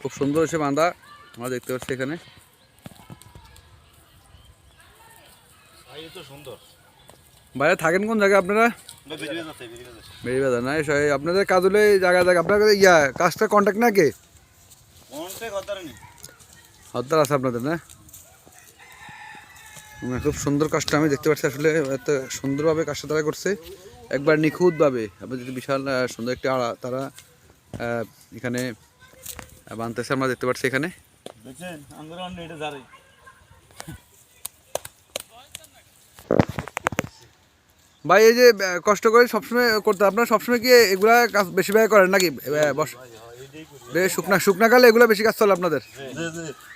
খুব সুন্দর হয়েছে বাঁধা আমরা দেখতে পাচ্ছি এখানে। বাইরে থাকেন কোন জায়গায় আপনারা? বেরিবাজার না? আপনাদের কাজ হলে জায়গায় জায়গা আপনার ইয়া, কাজটা কন্ট্যাক্ট না কে হদ্দার আছে আপনাদের, না? খুব সুন্দর কাজটা আমি দেখতে পাচ্ছি। আসলে এত সুন্দরভাবে কাজটা তারা করছে। একবার নিখুঁতভাবে। আপনার যদি বিশাল সুন্দর একটি তারা এখানে বানতেছে আমরা দেখতে পাচ্ছি এখানে। দেখছেন আমরা অন্য এটা জারি ভাই এই যে কষ্ট করে সবসময় করতে আপনারা সবসময় কি এগুলা কাজ বেশিরভাগ করেন নাকি? শুকনা শুকনাকালে এগুলো বেশি কাজ চলে আপনাদের?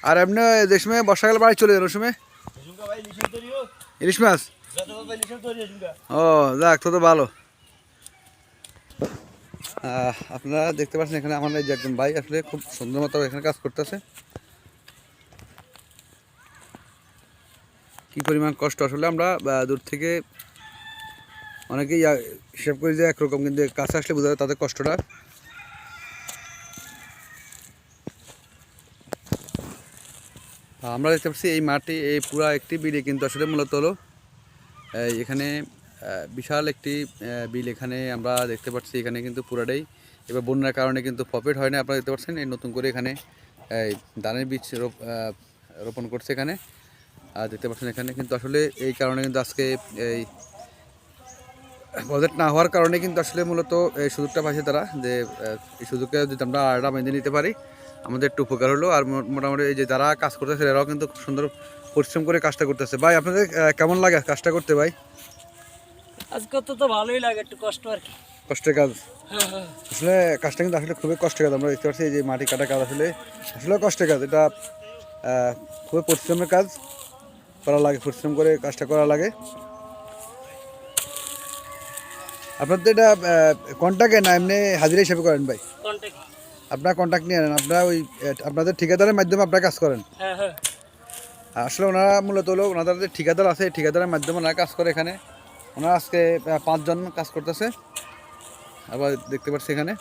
আর এমনি যে সময় বর্ষাকাল বাড়ি চলে যান ওই সময়? ইলিশ মাছ? ও যাক তো তো ভালো। আপনারা দেখতে পাচ্ছেন এখানে আমার এই যে একজন ভাই আসলে খুব সুন্দর মতো এখানে কাজ করতেছে। কি পরিমাণ কষ্ট? আসলে আমরা দূর থেকে অনেকেই হিসাব করি যে একরকম, কিন্তু কাছে আসলে বোঝা যায় তাদের কষ্টটা। আমরা দেখতে পাচ্ছি এই মাটি এই পুরা একটি বিড়ি কিন্তু আসলে মূলত হলো এখানে বিশাল একটি বিল এখানে আমরা দেখতে পাচ্ছি, এখানে কিন্তু পুরাটাই। এবার বন্যার কারণে কিন্তু প্রফিট হয় না, আপনারা দেখতে পাচ্ছেন, এই নতুন করে এখানে ধানের বীজ রোপ রোপণ করছে এখানে। আর দেখতে পাচ্ছেন এখানে কিন্তু আসলে এই কারণে কিন্তু আজকে এই প্রজেক্ট না হওয়ার কারণে কিন্তু আসলে মূলত এই সুযোগটা পাইছে তারা, যে এই সুযোগটা যদি আমরা আড়া বেঁধে নিতে পারি, আমাদের একটু উপকার হলো। আর মোটামুটি এই যে যারা কাজ করতেছে, এরাও কিন্তু সুন্দর পরিশ্রম করে কাজটা করতেছে। ভাই, আপনাদের কেমন লাগে কাজটা করতে ভাই? আজকে তো তো ভালোই লাগে একটু কষ্ট আর কি। কষ্টের কাজ। আসলে কাজটা কিন্তু আসলে খুবই কষ্টের কাজ। আমরা দেখতে পাচ্ছি যে মাটি কাটা কাজ আসলে আসলে কষ্টের কাজ। এটা খুবই পরিশ্রমের কাজ। করা লাগে পরিশ্রম করে কাজটা করা লাগে। আপনাদের এটা কন্ট্যাক্টে না এমনি হাজিরা হিসেবে করেন ভাই? আপনার কন্ট্যাক্ট নিয়ে নেন। আপনারা ওই আপনাদের ঠিকাদারের মাধ্যমে আপনারা কাজ করেন। হ্যাঁ হ্যাঁ। আসলে ওনারা মূলত হলো ওনাদের ঠিকাদার আছে ঠিকাদারের মাধ্যমে ওনারা কাজ করে এখানে। ওনারা আজকে পাঁচজন কাজ করতেছে। আবার দেখতে পাচ্ছি এখানে।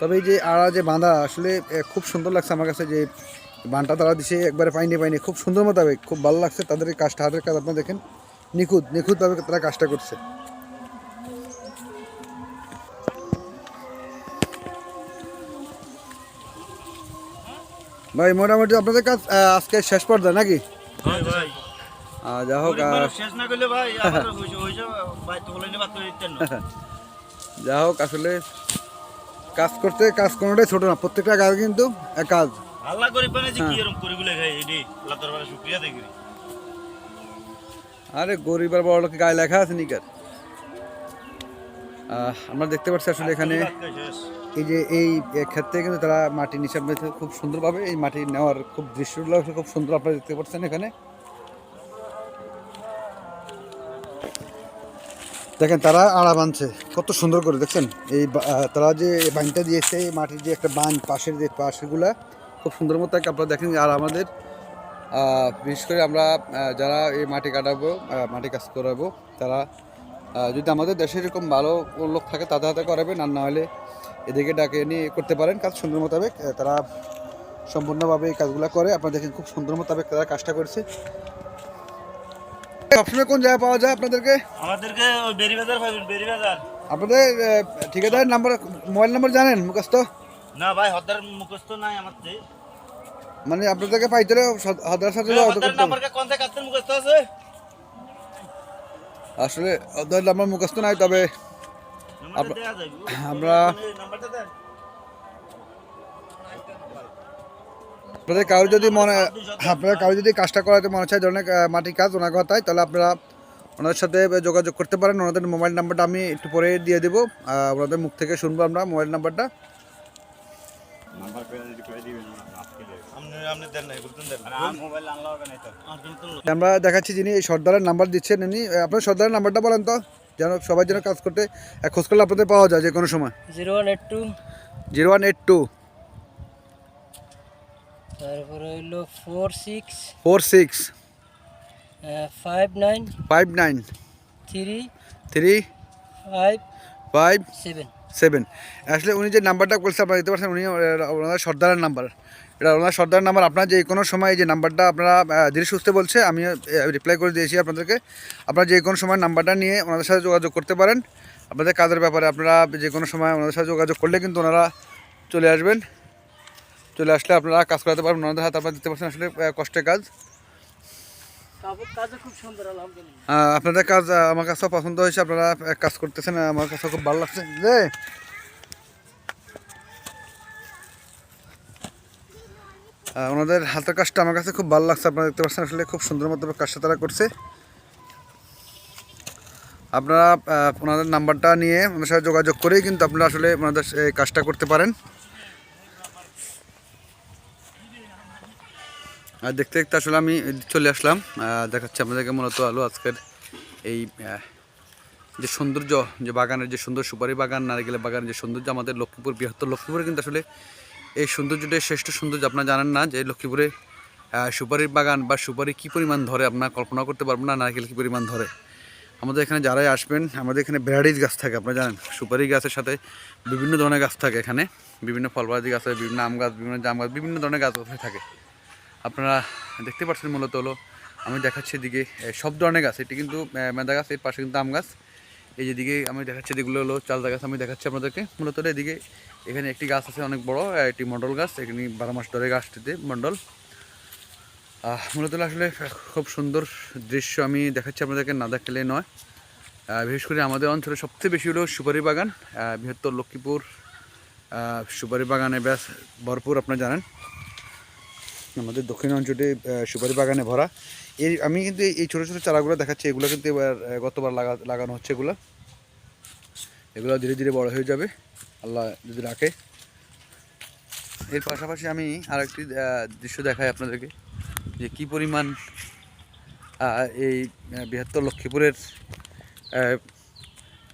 তবে এই যে আড়া যে বাঁধা, আসলে খুব সুন্দর লাগছে আমার কাছে যে বানটা তারা দিছে, একবারে পাইনি পাইনি। খুব সুন্দর মোতাবেক খুব ভালো লাগছে। তাদের কাজটা হাতের কাজ আপনারা দেখেন। নিখুঁত, নিখুঁতভাবে তারা কাজটা করছে। ভাই, মোটামুটি আপনাদের কাজ আজকে শেষ পর্যায়ে নাকি? ভাই ভাই। যা হোক যা আসলে কাজ করতে কাজ কোনোটাই ছোট না প্রত্যেকটা কাজ কিন্তু এক কাজ। আল্লাহ করি পানে যে কি এরকম করি গুলো খাই এডি আল্লাহ দরবারে শুকরিয়া দেখি আরে গরিব আর বড় লোকে গায়ে লেখা আছে নিকার আমরা দেখতে পাচ্ছি আসলে এখানে এই যে এই ক্ষেত্রে কিন্তু তারা মাটি নিসাব নিতে খুব সুন্দরভাবে এই মাটি নেওয়ার খুব দৃশ্যগুলো খুব সুন্দর আপনারা দেখতে পাচ্ছেন এখানে। দেখেন, তারা আড়া বাঁধছে কত সুন্দর করে, দেখছেন? এই তারা যে বাঁধটা দিয়েছে মাটির যে একটা বাঁধ পাশের যে পাশেগুলা, খুব সুন্দর মতো আপনারা দেখেন, আর আমাদের বিশেষ করে আমরা যারা এই মাটি কাটাবো মাটি কাজ করাবো, তারা যদি আমাদের দেশে এরকম ভালো লোক থাকে, তাদের হাতে করাবেন, আর না হলে এদিকে ডাকে নিয়ে করতে পারেন। কাজ সুন্দর মোতাবেক তারা সম্পূর্ণভাবে এই কাজগুলো করে। আপনারা দেখেন, খুব সুন্দর মোতাবেক তারা কাজটা করছে। সবসময় কোন জায়গায় পাওয়া যায় আপনাদেরকে? আমাদেরকে ওই বেরি বাজার পাবেন বেরি বাজার আপনাদের আহ, ঠিকাদারের নাম্বার মোবাইল নাম্বার জানেন মুখস্থ? না ভাই হদার মুখস্থ নাই আমার মানে আপনাদেরকে পাইতে হলে সদ- সাথে অত হদার করতে হবে। নাম্বার কোন থেকে কাছের মুখস্থ আছে? আসলে ওদের নাম্বার মুখস্থ নাই তবে আমরা- নাম্বারটা দেন। আপনাদের কারও যদি মনে আপনারা কারও যদি কাজটা করাতে মনে চায় ধরনের মাটির কাজ ওনার কথায় তাহলে আপনারা ওনাদের সাথে যোগাযোগ করতে পারেন। ওনাদের মোবাইল নাম্বারটা আমি একটু পরে দিয়ে দেবো। ওনাদের মুখ থেকে শুনব আমরা মোবাইল নাম্বারটা। আমরা দেখাচ্ছি যিনি এই সর্দারের নাম্বার দিচ্ছেন উনি আপনার সর্দারের নাম্বারটা বলেন তো যেন সবাই যেন কাজ করতে খোঁজ করলে আপনাদের পাওয়া যায় যে কোনো সময়। Zero one eight two. Zero one eight two. তারপরে হইল four six four six five nine five nine three three five five seven seven আসলে উনি যে নাম্বারটা বলছে আপনারা দিতে পারছেন উনি ওনার সর্দারের নাম্বার এটা ওনার সর্দার নাম্বার আপনার যে কোনো সময় যে নাম্বারটা আপনারা ধীরে সুস্থে বলছে আমি রিপ্লাই করে দিয়েছি আপনাদেরকে। আপনারা যে কোনো সময় নাম্বারটা নিয়ে ওনাদের সাথে যোগাযোগ করতে পারেন। আপনাদের কাজের ব্যাপারে আপনারা যে কোনো সময় ওনাদের সাথে যোগাযোগ করলে কিন্তু ওনারা চলে আসবেন। চলে আসলে আপনারা কাজ করাতে পারবেন ওনাদের হাতে আপনারা দিতে পারছেন আসলে কষ্টের কাজ। আপনাদের কাজ আমার কাছেও পছন্দ হয়েছে আপনারা কাজ করতেছেন আমার কাছে খুব ভালো লাগছে। যে ওনাদের হাতের কাজটা আমার কাছে খুব ভালো লাগছে আপনারা দেখতে পাচ্ছেন আসলে খুব সুন্দর মতো কাজটা তারা করছে। আপনারা ওনাদের নাম্বারটা নিয়ে ওনার সাথে যোগাযোগ করেই কিন্তু আপনারা আসলে ওনাদের কাজটা করতে পারেন। আর দেখতে দেখতে আসলে আমি চলে আসলাম। দেখাচ্ছি আপনাদেরকে মূলত আলো আজকের এই যে সৌন্দর্য, যে বাগানের যে সুন্দর সুপারি বাগান, নারিকেলের বাগান যে সৌন্দর্য, আমাদের লক্ষ্মীপুর, বৃহত্তর লক্ষ্মীপুরে কিন্তু আসলে এই সৌন্দর্যটাই শ্রেষ্ঠ সৌন্দর্য আপনারা জানেন না যে লক্ষ্মীপুরে সুপারির বাগান বা সুপারি কী পরিমাণ ধরে আপনারা কল্পনা করতে পারবেন না নারকেল কী পরিমাণ ধরে। আমাদের এখানে যারাই আসবেন, আমাদের এখানে ভ্যারাইটিস গাছ থাকে, আপনারা জানেন। সুপারি গাছের সাথে বিভিন্ন ধরনের গাছ থাকে এখানে। বিভিন্ন ফলবাজি গাছ বিভিন্ন আম গাছ, বিভিন্ন জাম গাছ, বিভিন্ন ধরনের গাছ থাকে। আপনারা দেখতে পাচ্ছেন মূলত হলো আমি দেখাচ্ছি এদিকে সব ধরনের গাছ এটি কিন্তু মেদা গাছ এর পাশে কিন্তু আম গাছ। এই যেদিকে আমি দেখাচ্ছি যেগুলো হলো চালদা গাছ আমি দেখাচ্ছি আপনাদেরকে। মূলত এদিকে এখানে একটি গাছ আছে অনেক বড় এ, এটি মন্ডল গাছ এখানে বারো মাস ধরে গাছটিতে মন্ডল। মূলত আসলে খুব সুন্দর দৃশ্য আমি দেখাচ্ছি আপনাদেরকে না দেখালে নয়। বিশেষ করে আমাদের অঞ্চলে সবচেয়ে বেশি হলো সুপারি বাগান বৃহত্তর লক্ষ্মীপুর সুপারি বাগানে ব্যাস ভরপুর আপনারা জানেন। আমাদের দক্ষিণ অঞ্চলে সুপারি বাগানে ভরা। এই আমি কিন্তু এই ছোটো ছোটো চারাগুলো দেখাচ্ছি। এগুলো কিন্তু এবার গতবার লাগা, লাগানো হচ্ছে এগুলো। এগুলো ধীরে ধীরে বড় হয়ে যাবে। আল্লাহ যদি রাখে। এর পাশাপাশি আমি আরেকটি দৃশ্য দেখাই আপনাদেরকে। যে কি পরিমাণ এই বৃহত্তর লক্ষ্মীপুরের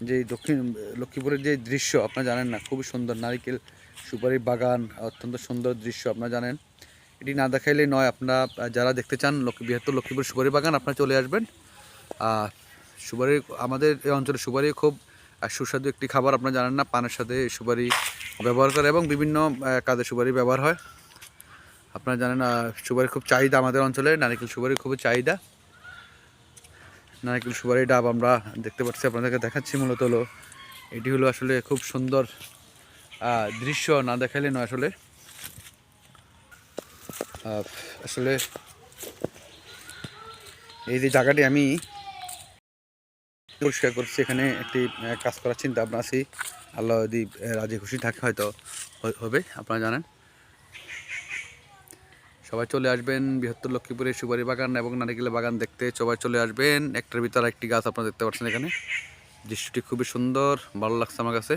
যে দক্ষিণ, লক্ষ্মীপুরের যে দৃশ্য, আপনারা জানেন না, খুবই সুন্দর। নারিকেল সুপারি বাগান, অত্যন্ত সুন্দর দৃশ্য, আপনারা জানেন। এটি না দেখাইলে নয়, আপনারা যারা দেখতে চান বৃহত্তর লক্ষ্মীপুর সুপারি বাগান, আপনারা চলে আসবেন। সুপারি, আমাদের এই অঞ্চলে সুপারি খুব সুস্বাদু একটি খাবার, আপনারা জানেন না, পানের সাথে সুপারি ব্যবহার করে এবং বিভিন্ন কাজে সুপারি ব্যবহার হয়। আপনারা জানেন সুপারি খুব চাহিদা আমাদের অঞ্চলে, নারিকেল সুপারি খুব চাহিদা। নারকেল সুপারি ডাব আমরা দেখতে পাচ্ছি, আপনাদেরকে দেখাচ্ছি মূলত হলো, এটি হলো আসলে খুব সুন্দর দৃশ্য, না দেখালে নয় আসলে। আসলে এই যে জায়গাটি আমি পরিষ্কার করছি, এখানে একটি কাজ করার চিন্তা ভাবনা আছি। আল্লাহ যদি রাজি খুশি থাকে হয়তো হবে, আপনারা জানেন। সবাই চলে আসবেন বৃহত্তর লক্ষ্মীপুরের সুপারি বাগান এবং নারিকেলের বাগান দেখতে। সবাই চলে আসবেন। একটার ভিতরে একটি গাছ আপনারা দেখতে পাচ্ছেন এখানে। দৃশ্যটি খুবই সুন্দর, ভালো লাগছে আমার কাছে।